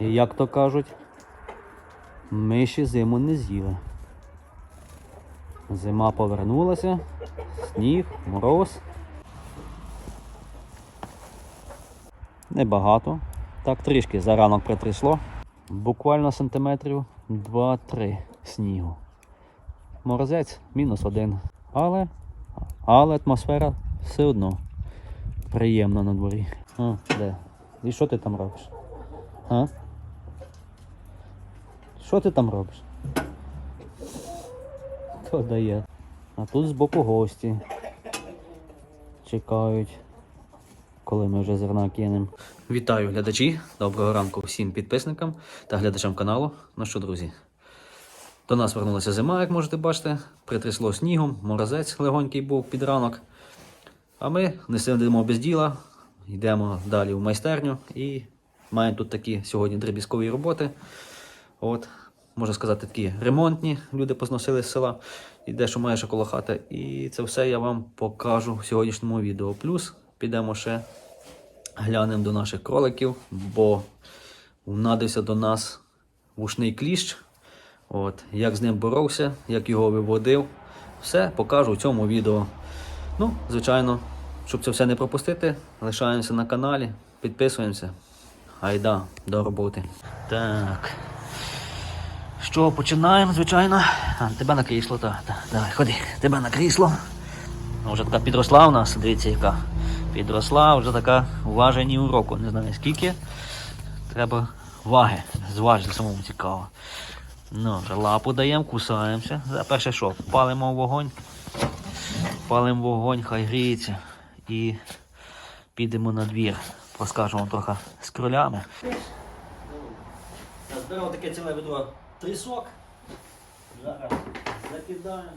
І як то кажуть, миші зиму не з'їли. Зима повернулася, сніг, мороз. Небагато. Так трішки за ранок притрясло. Буквально сантиметрів 2-3 снігу. Морозець мінус один. Але, але атмосфера все одно приємна на дворі. А, де? І що ти там робиш? А? Що ти там робиш? То дає. А тут збоку гості. Чекають, коли ми вже зерна кинемо. Вітаю глядачі. Доброго ранку всім підписникам та глядачам каналу. Ну що, друзі? До нас вернулася зима, як можете бачити. Притрясло снігом, морозець легонький був під ранок. А ми не сидимо без діла, йдемо далі в майстерню і маємо тут такі сьогодні дріб'язкові роботи. От, можна сказати, такі ремонтні. Люди позносили з села і дещо має ще коло хати. І це все я вам покажу в сьогоднішньому відео. Плюс підемо ще глянемо до наших кроликів, бо внадився до нас вушний кліщ. От, як з ним боровся, як його виводив. Все покажу в цьому відео. Ну, звичайно, щоб це все не пропустити, лишаємося на каналі, підписуємося. Айда, до роботи. Так. Чого починаємо, звичайно. А, тебе на крісло, так. так. Давай, ходи, тебе на крісло. Ну, Вже така підросла у нас, дивіться, яка. Підросла, вже така важені уроку. Не знаю скільки. Треба ваги. Зважити самому цікаво. Ну, вже лапу даємо, кусаємося. За перше що? Палимо вогонь. Палимо вогонь, хай гріється. І підемо на двір. Розкажемо трохи з кролями. Зберемо таке ціле відро трісок. Зараз закидаємо,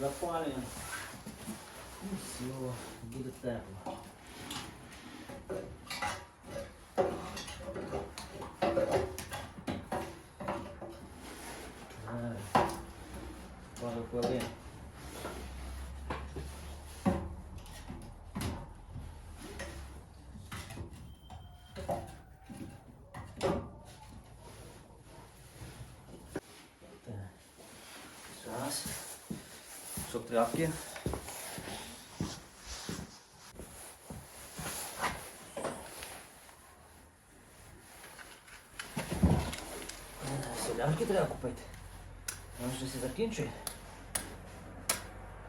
запалюємо. І все, буде тепло. Зараз. Пару хвилин. Тряпки. Солянки треба купити. Нам щось і закінчує.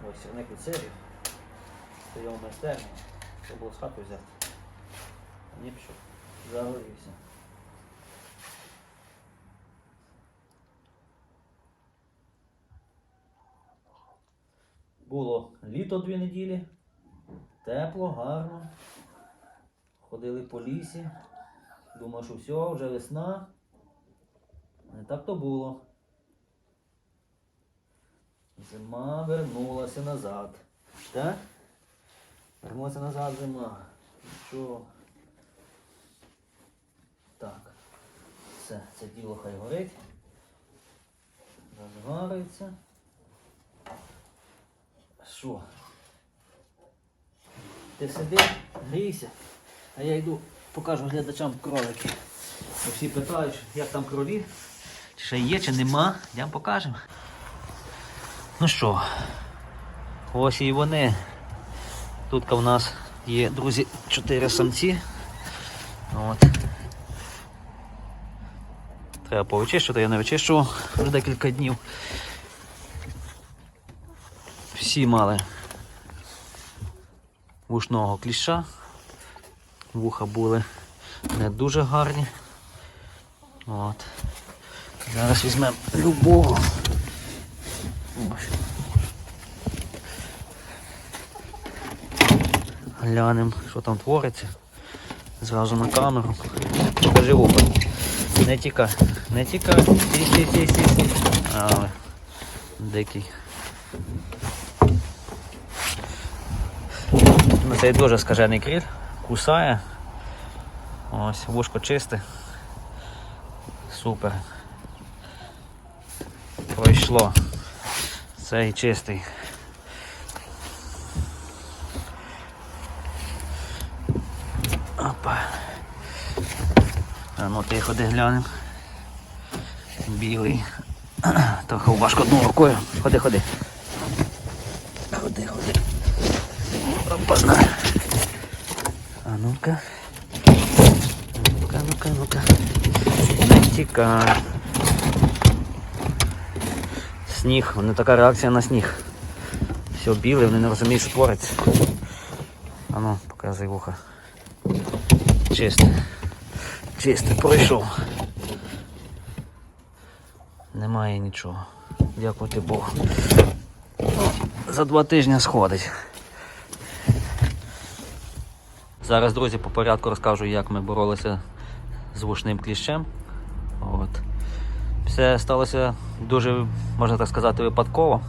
Ось сірник від серів. Стояв майстерні. Треба було з хати взяти. Ні, пішов. Загорівся. Було літо дві неділі. Тепло, гарно. Ходили по лісі. Думав, що все, вже весна. Не так то було. Зима вернулася назад. Так? Вернулася назад зима. Що? Так. Все, це діло хай горить. Розгариться. Що? Ти сиди, грійся, а я йду покажу глядачам кролики. Бо всі питають, як там кролі, чи ще є, чи нема, йдемо покажемо. Ну що, ось і вони. Тут в нас є, друзі, чотири самці. От. Треба повичищувати, я не вичищував вже декілька днів. Всі мали вушного кліща. Вуха були не дуже гарні. От. Зараз візьмемо любого. Глянемо, що там твориться. Зразу на камеру. Покажи вуха. Не тікай, не тікай. Сі, сі, сі. Але дикий. Цей дуже скажений кріт, кусає. Ось, вушко чисте. Супер. Пройшло. Цей чистий. Опа. А ну ти ходи глянемо. Білий. Трохи важко одною рукою. Ходи, ходи. Ходи, ходи. Опа-на. А ну-ка. Ну-ка, ну-ка, тікай. Сніг, вони така реакція на сніг. Все біле, вони не розуміють, що твориться. А ну, показуй вуха. Чисте. Чисте, пройшов. Немає нічого. Дякувати Богу. За два тижні сходить. Зараз, друзі, по порядку розкажу, як ми боролися з вушним кліщем. От. Все сталося дуже, можна так сказати, випадково.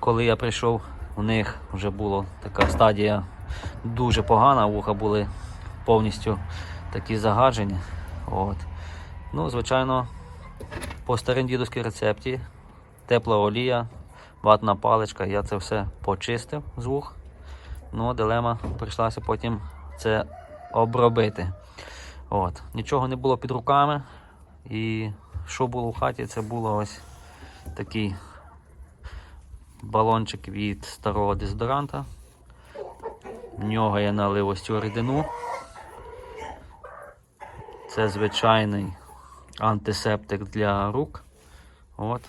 Коли я прийшов, у них вже була така стадія дуже погана, вуха були повністю такі загаджені. От. Ну, звичайно, по старим дідуській рецепті, тепла олія, ватна паличка, я це все почистив з вух. Ну, дилема прийшлася потім це обробити. От. Нічого не було під руками. І що було в хаті, це було ось такий балончик від старого дезодоранта. В нього я налив ось цю рідину. Це звичайний антисептик для рук. От.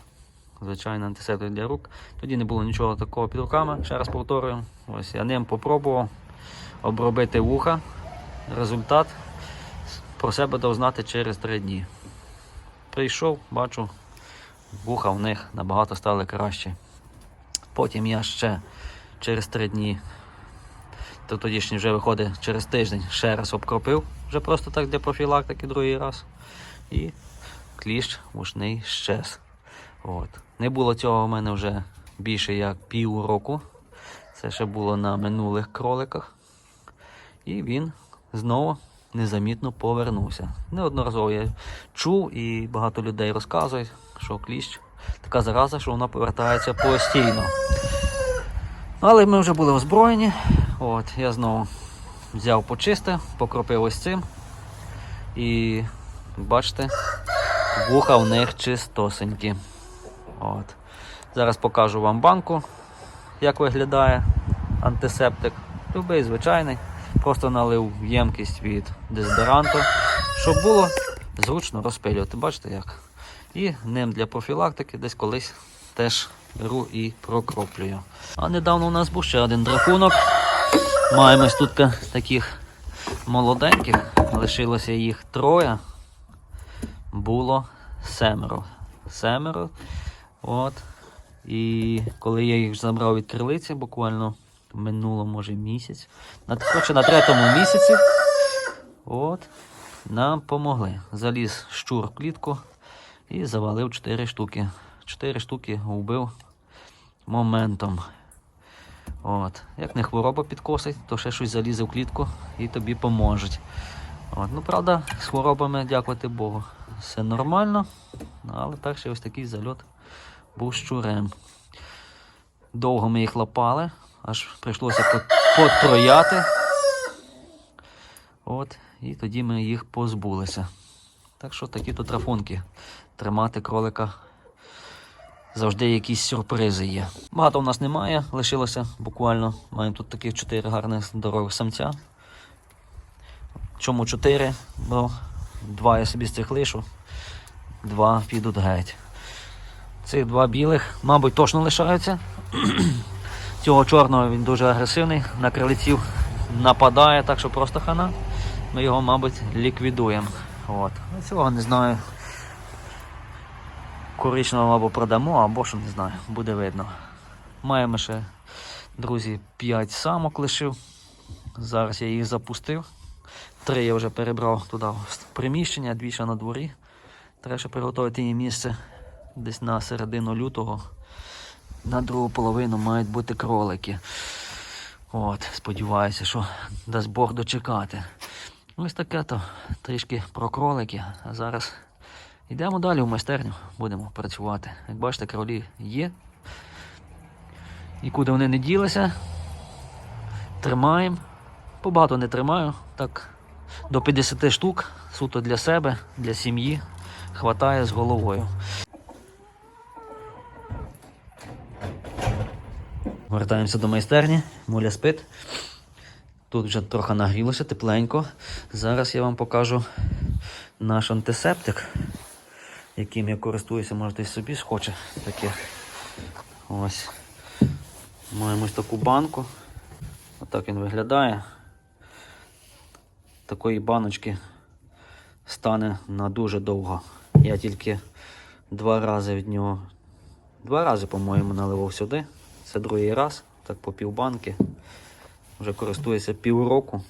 Звичайний антисептик для рук. Тоді не було нічого такого під руками. Ще раз повторюю. Ось я ним попробував обробити вуха. Результат про себе дав знати через три дні. Прийшов, бачу, вуха в них набагато стали краще. Потім я ще через три дні, то тодішній вже виходить через тиждень, ще раз обкропив, вже просто так для профілактики другий раз. І кліщ вушний щез. От. Не було цього в мене вже більше як пів року. Це ще було на минулих кроликах. І він знову незамітно повернувся. Неодноразово я чув і багато людей розказують, що кліщ така зараза, що вона повертається постійно. Але ми вже були озброєні. От, я знову взяв почистив, покропив ось цим. І бачите, вуха в них чистосенькі. От. Зараз покажу вам банку, як виглядає антисептик. Любий звичайний. Просто налив ємкість від дезодоранту, щоб було зручно розпилювати. Бачите як? І ним для профілактики десь колись теж беру і прокроплюю. А недавно у нас був ще один дракунок. Маємо тут таких молоденьких, лишилося їх троє. Було семеро. Семеро. От. І коли я їх забрав від крилиці, буквально минуло, може, місяць. Коротше, на третьому місяці от, нам помогли. Заліз щур в клітку і завалив 4 штуки. 4 штуки вбив моментом. От. Як не хвороба підкосить, то ще щось залізе в клітку і тобі поможуть. От. Ну, правда, з хворобами, дякувати Богу, все нормально. Але перший ось такий зальот був щурем. Довго ми їх лапали, аж прийшлося потрояти. От, і тоді ми їх позбулися. Так що такі тут рахунки. Тримати кролика завжди якісь сюрпризи є. Багато в нас немає, лишилося буквально. Маємо тут таких чотири гарних здорових самця. Чому чотири? Бо два я собі з цих лишу, два підуть геть. Цих два білих, мабуть, точно лишаються. Цього чорного він дуже агресивний, на крилиців нападає, так що просто хана. Ми його, мабуть, ліквідуємо. От. Цього не знаю. Коричневого або продамо, або що не знаю, буде видно. Маємо ще, друзі, 5 самок лишив. Зараз я їх запустив. Три я вже перебрав туди в приміщення, дві ще на дворі. Треба ще приготувати їм місце десь на середину лютого. На другу половину мають бути кролики. От, сподіваюся, що дасть Бог дочекати. Ось таке то трішки про кролики. А зараз йдемо далі в майстерню, будемо працювати. Як бачите, кролі є. Нікуди вони не ділися. Тримаємо. Побагато не тримаю, так До 50 штук суто для себе, для сім'ї. Хватає з головою. Вертаємося до майстерні. Муля спить. Тут вже трохи нагрілося, тепленько. Зараз я вам покажу наш антисептик, яким я користуюся, можете і собі схоче таке. Ось. Маємо ось таку банку. Отак він виглядає. Такої баночки стане на дуже довго. Я тільки два рази від нього. Два рази, по-моєму, наливав сюди. Це другий раз, так по півбанки. Вже користуюся півроку.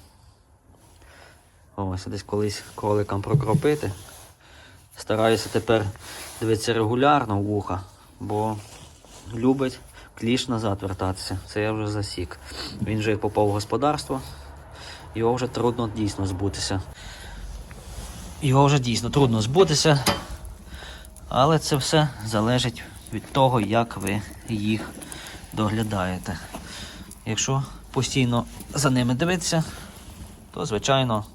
Ось десь колись кроликам прокропити. Стараюся тепер дивитися регулярно в вуха, бо любить кліш назад вертатися. Це я вже засік. Він вже попав в господарство, його вже трудно дійсно збутися. Його вже дійсно трудно збутися, але це все залежить від того, як ви їх доглядаєте. Якщо постійно за ними дивитися, то звичайно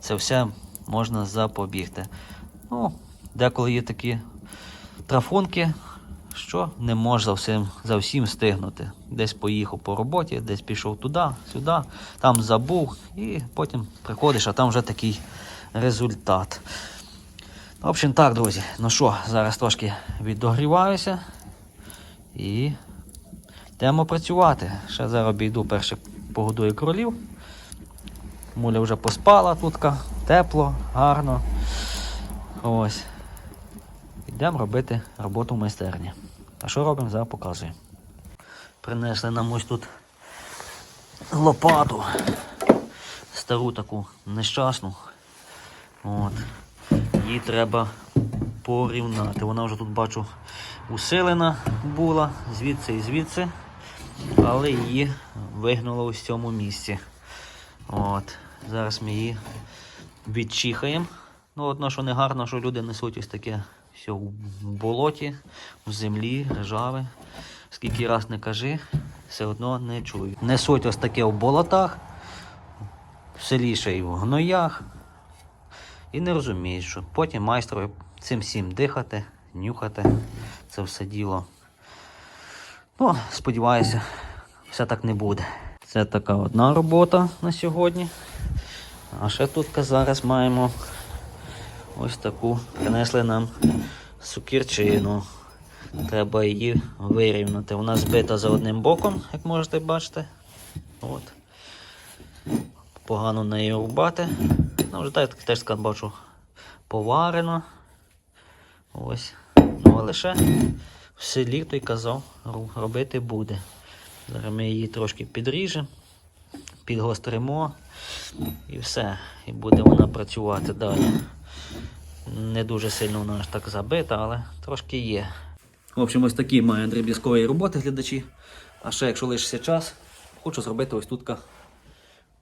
це все можна запобігти. Ну, деколи є такі трафунки, що не можеш за всім, за всім встигнути. Десь поїхав по роботі, десь пішов туди, сюди, там забув, і потім приходиш, а там вже такий результат. В общем, так, друзі. Ну що, зараз трошки віддогріваюся і йдемо працювати. Ще зараз обійду перше погодую кролів. Муля вже поспала тут, тепло, гарно. Ось. Йдемо робити роботу в майстерні. А що робимо, зараз показую. Принесли нам ось тут лопату. Стару таку нещасну. От. Її треба порівняти. Вона вже тут бачу усилена була звідси і звідси, але її вигнуло ось в цьому місці. От. Зараз ми її відчихаємо. Ну, одно, що не гарно, що люди несуть ось таке все в болоті, в землі, ржаве. Скільки раз не кажи, все одно не чую. Несуть ось таке в болотах, в селі ще й в гноях. І не розуміють, що потім майстрові цим всім дихати, нюхати це все діло. Ну, сподіваюся, все так не буде. Це така одна робота на сьогодні. А ще тут зараз маємо ось таку. Принесли нам сукірчину. Треба її вирівняти. Вона збита за одним боком, як можете бачити. От. Погано неї рубати. Ну, вже так теж бачу поварено. Ось. Ну, але ще в селі той казав, робити буде. Зараз ми її трошки підріжемо, підгостримо і все. І буде вона працювати далі. Не дуже сильно вона аж так забита, але трошки є. В общем, ось такі має дріб'язкові роботи глядачі. А ще, якщо лишиться час, хочу зробити ось тут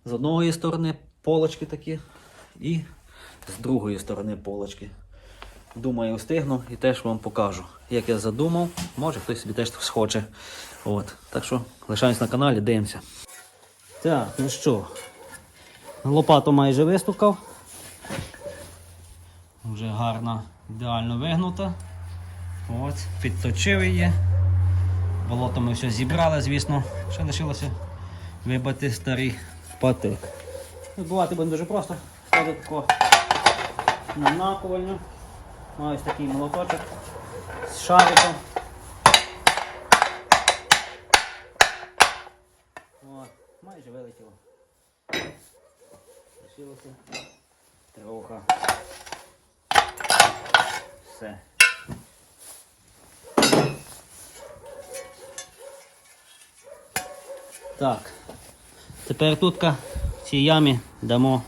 з одної сторони полочки такі і з другої сторони полочки. Думаю, встигну і теж вам покажу. Як я задумав, може хтось собі теж схоче. От. Так що лишаємось на каналі, дивимося. Так, ну що, лопату майже вистукав. Вже гарно, ідеально вигнута. От, підточив її. Болото ми все зібрали, звісно. Ще лишилося вибити старий патик. Вибивати буде дуже просто. Тако на наковальню. Ось такий молоточок з шариком. Майже вилетіло. Лишилося трохи. Все. Так. Тепер тутка в цій ямі дамо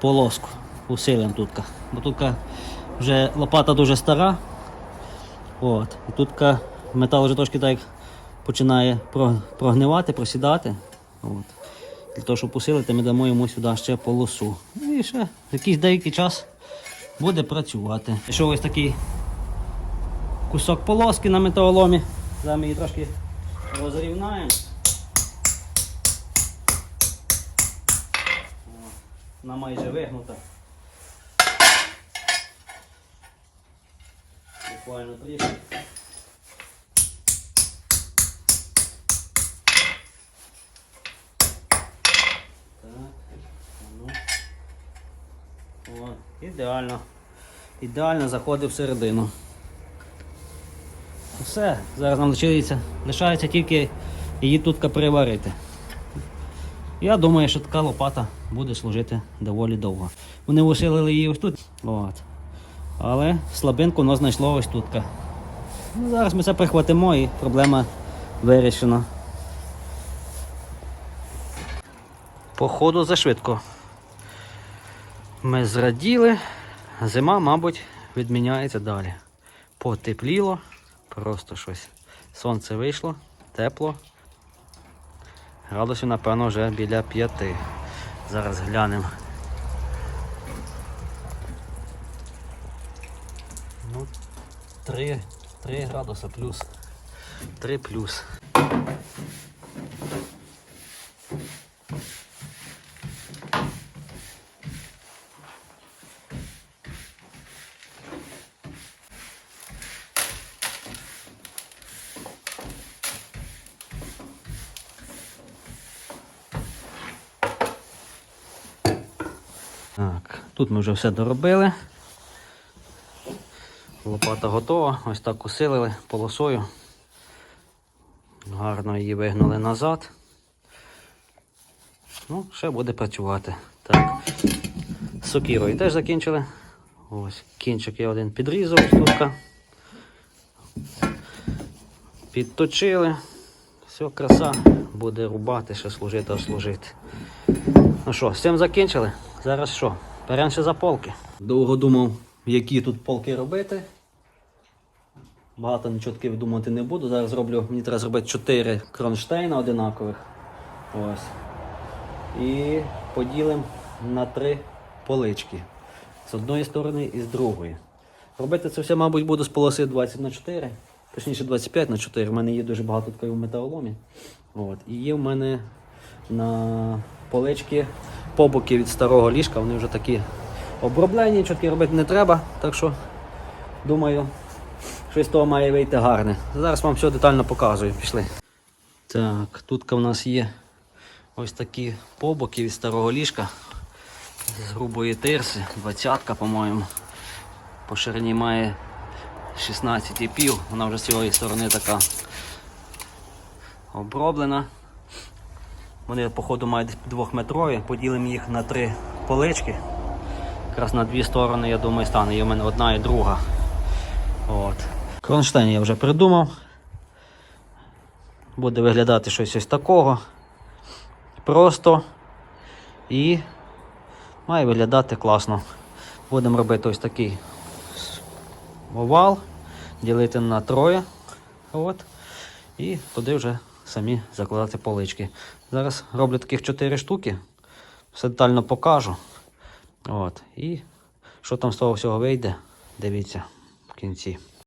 полоску. Усилим тутка. Бо тутка вже лопата дуже стара. От. І тутка метал вже трошки так починає прогнивати, просідати. От. Для того, щоб усилити, ми дамо йому сюди ще полосу. Ну І ще якийсь деякий час буде працювати. Пішов ось такий кусок полоски на металоломі. Зараз ми її трошки розрівнаємо. Вона майже вигнута. Буквально трішки. Ну. О, ідеально. Ідеально заходить всередину. Все, зараз нам лишається, лишається тільки її тут приварити. Я думаю, що така лопата буде служити доволі довго. Вони усилили її ось тут. От. Але слабинку воно знайшло ось тут. Ну, зараз ми це прихватимо і проблема вирішена. Походу зашвидко. Ми зраділи. Зима, мабуть, відміняється далі. Потепліло, просто щось. Сонце вийшло, тепло. Градусів, напевно, вже біля п'яти. Зараз глянемо. 3, 3 градуса плюс. 3 плюс. Тут ми вже все доробили. Лопата готова, ось так усилили полосою. Гарно її вигнули назад. Ну, ще буде працювати. Так. Сокірою теж закінчили. Ось кінчик я один підрізав тут. Підточили. Все, краса, буде рубати, ще служити, ослужити. Ну що, з цим закінчили? Зараз що? Беремо ще за полки. Довго думав, які тут полки робити. Багато нічого думати не буду. Зараз зроблю, мені треба зробити 4 кронштейна одинакових. Ось. І поділимо на три полички. З одної сторони і з другої. Робити це все, мабуть, буду з полоси 20 на 4 точніше 25 на 4 В мене є дуже багато такої в металоломі. От. І є в мене на полички побоки від старого ліжка, вони вже такі оброблені, нічого робити не треба. Так що, думаю, щось того має вийти гарне. Зараз вам все детально показую. Пішли. Так, тут в нас є ось такі побоки від старого ліжка з грубої тирси, 20-ка, по-моєму. По ширині має 16,5, вона вже з цієї сторони така оброблена. Вони, походу, мають двохметрові, поділимо їх на три полички. Якраз на дві сторони, я думаю, стане. Є в мене одна і друга. От. Кронштейн я вже придумав. Буде виглядати щось ось такого. Просто і має виглядати класно. Будемо робити ось такий овал, ділити на троє. От. І туди вже самі закладати полички. Зараз роблю таких 4 штуки. Все детально покажу. От. І що там з того всього вийде, дивіться в кінці.